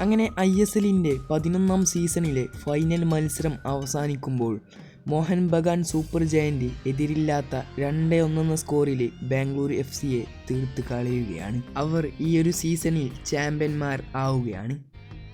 അങ്ങനെ I S എല്ലിന്റെ പതിനൊന്നാം സീസണിലെ ഫൈനൽ മത്സരം അവസാനിക്കുമ്പോൾ മോഹൻ ബഗാൻ സൂപ്പർ ജയന്റ് എതിരില്ലാത്ത രണ്ട് ഒന്നെന്ന സ്കോറിൽ ബാംഗ്ലൂർ എഫ് സിയെ തീർത്ത് കളയുകയാണ്. അവർ ഈ ഒരു സീസണിൽ ചാമ്പ്യന്മാർ ആവുകയാണ്.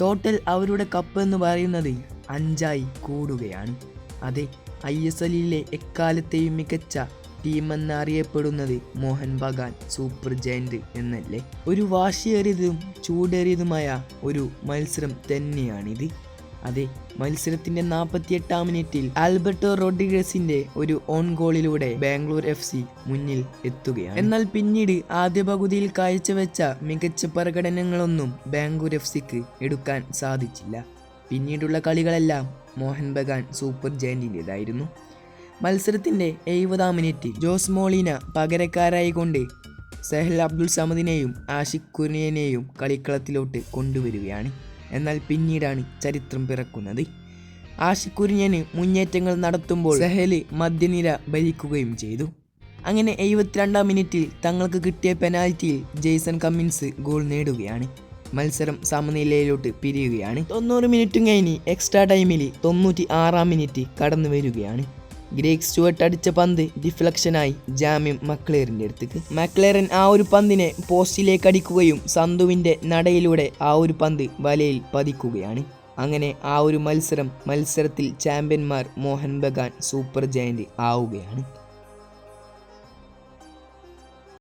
ടോട്ടൽ അവരുടെ കപ്പ് എന്ന് പറയുന്നത് അഞ്ചായി കൂടുകയാണ്. അതെ ഐ എസ് എല്ലിലെ എക്കാലത്തെയും മികച്ച ടീമെന്നറിയപ്പെടുന്നത് മോഹൻ ബഗാൻ സൂപ്പർ ജയന്റ് എന്നല്ലേ? ഒരു വാശിയേറിയതും ചൂടേറിയതുമായ ഒരു മത്സരം തന്നെയാണിത്. അതെ മത്സരത്തിന്റെ നാൽപ്പത്തിയെട്ടാം മിനിറ്റിൽ ആൽബർട്ടോ റോഡ്രിഗസിന്റെ ഒരു ഓൺ ഗോളിലൂടെ ബാംഗ്ലൂർ എഫ് സി മുന്നിൽ എത്തുകയാണ്. എന്നാൽ പിന്നീട് ആദ്യ പകുതിയിൽ കാഴ്ചവെച്ച മികച്ച പ്രകടനങ്ങളൊന്നും ബാംഗ്ലൂർ എഫ് സിക്ക് എടുക്കാൻ സാധിച്ചില്ല. പിന്നീടുള്ള കളികളെല്ലാം മോഹൻ ബഗാൻ സൂപ്പർ ജയന്റിന്റെതായിരുന്നു മത്സരത്തിന്റെ എഴുപതാം മിനിറ്റ് ജോസ് മോളിന പകരക്കാരായി കൊണ്ട് സെഹൽ അബ്ദുൾ സമദിനെയും ആഷിഖ് കുര്യനെയും കളിക്കളത്തിലോട്ട് കൊണ്ടുവരികയാണ്. എന്നാൽ പിന്നീടാണ് ചരിത്രം പിറക്കുന്നത്. ആഷിഖ് കുര്യന് മുന്നേറ്റങ്ങൾ നടത്തുമ്പോൾ സെഹൽ മധ്യനിര ഭരിക്കുകയും ചെയ്തു. അങ്ങനെ എഴുപത്തിരണ്ടാം മിനിറ്റിൽ തങ്ങൾക്ക് കിട്ടിയ പെനാൽറ്റിയിൽ ജെയ്സൺ കമ്മിൻസ് ഗോൾ നേടുകയാണ്. മത്സരം സമനിലയിലോട്ട് പിരിയുകയാണ്. തൊണ്ണൂറ് മിനിറ്റും കഴിഞ്ഞ് എക്സ്ട്രാ ടൈമിൽ തൊണ്ണൂറ്റി ആറാം മിനിറ്റ് കടന്നു വരികയാണ് ഗ്രേഗ് സ്റ്റുവർട്ട് അടിച്ച പന്ത് ഡിഫ്ലക്ഷനായി ജാമ്യം മക്ലേറിന്റെ അടുത്തേക്ക്. മക്ലേറൻ ആ ഒരു പന്തിനെ പോസ്റ്റിലേക്ക് അടിക്കുകയും സന്തുവിന്റെ നടയിലൂടെ ആ ഒരു പന്ത് വലയിൽ പതിക്കുകയാണ്. അങ്ങനെ ആ ഒരു മത്സരം മത്സരത്തിൽ ചാമ്പ്യന്മാർ മോഹൻ ബഗാൻ സൂപ്പർ ജയന്റ് ആവുകയാണ്.